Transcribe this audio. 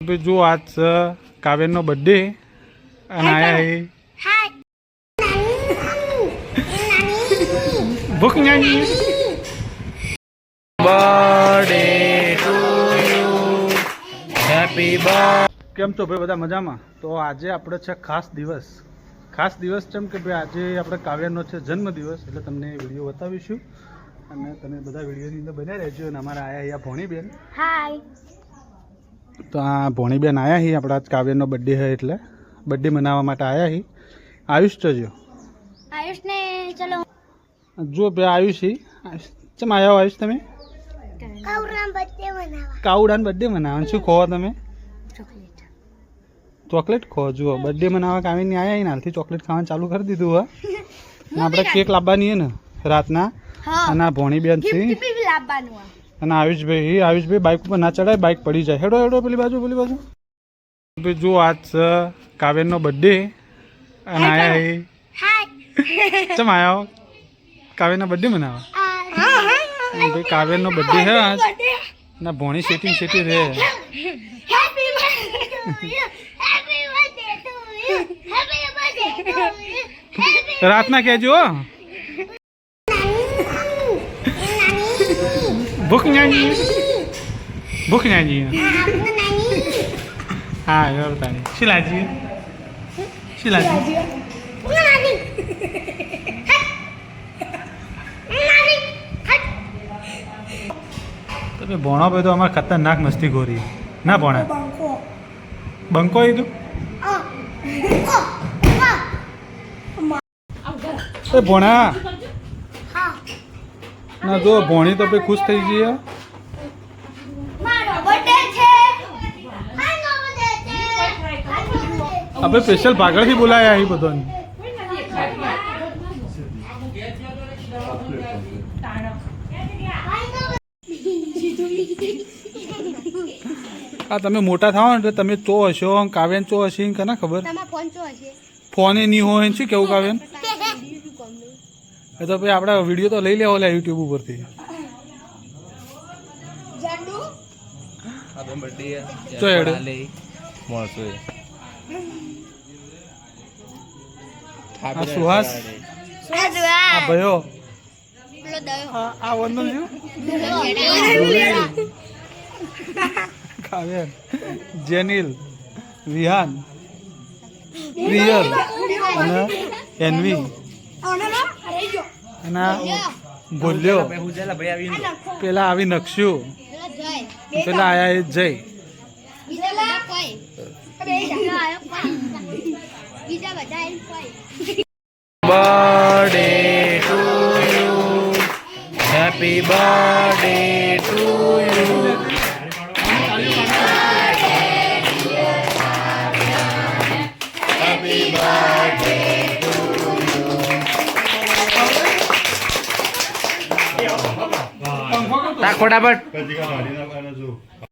જો આજ છે કાવ્યનો બર્થડે અને આયા એ ભૂખ નાની birthday to you happy birth કેમ છો ભાઈ બધા મજામાં? તો આજે આપણે છે ખાસ દિવસ. ખાસ દિવસ કેમ કે ભાઈ આજે આપણે કાવ્યનો છે જન્મદિવસ એટલે તમને વીડિયો બતાવીશું. અને તમે બધા વિડીયોની અંદર બન્યા રહેજો. અને અમારા આયા અહીંયા ભોણીબેન. હાય તો આ ભોણીબેન આવ્યા હી આપણા આજ કાવ્યનો બર્થડે છે એટલે. બર્થડે મનાવવા માટે આવ્યા હી. આયુષ તો જો. આયુષ ને ચલો. જો બે આયુષ હી. ચમ આવ્યા આયુષ તમે? કાવડાન બર્થડે મનાવવા કાવડાન બર્થડે મનાવવાનું. શું ખો તમે? ચોકલેટ. ચોકલેટ ખો જુઓ. બર્થડે મનાવવા કાવીને આવ્યા હી ને હાલથી ચોકલેટ ખાવાનું ચાલુ કરી દીધું હા. આપણે કેક લાવવાની હે ને રાતના. હા. અને આ ભોણીબેન છે લાવવાનું. અને આયુષભાઈ હી આયુષભાઈ બાઇક ઉપર ના ચડાય બાઇક પડી જાય. હેડો હેડો પેલી બાજુ પેલી બાજુ. ભાઈ જો આજ છે કાવ્યનો બર્થડે અને આયા હી ચમ આયા હો? કાવ્યનો બર્થડે મનાવવા હા હા. અને ભાઈ કાવ્યનો બર્થડે હે આજ. ના ભોણી સેટિંગ સેટી રહે. Happy birthday to nyanyi. Happy nyanyi. Aku nyanyi. Happy birthday to you રાતના કહેજો હો. ભૂખ નાની ભૂખ નાની હા યાર તારી શિલાજી શિલાજી તો ભાઈ તો અમારે ખતરનાક મસ્તી ગોરી ના ભણે બંકો એ તું ભણા ભોણા ના જો ભોણી તો ખુશ થઈ જઈએ આપણે સ્પેશિયલ ભાગળથી બોલાયા અહીં બધાને. આ તમે મોટા થાવ ને એટલે તમે ચો હશો કાવ્યન ચો હશે કે ના ખબર? ફોન એ નહીં હોય શું કેવું કાવ્યન? એ તો ભાઈ આપણે વીડિયો તો લઈ લેવો લે યુટ્યુબ ઉપરથી. સુહાસ? આ ભયો? આ આ વંદન કાવ્યન જેનિલ વિહાન પ્રિયલ અને એનવી. અને આ ભૂલ્યો પેલા આવી નકશ્યું પેલા આયા એ Jay. Birthday to you happy birthday to you ખોટા પર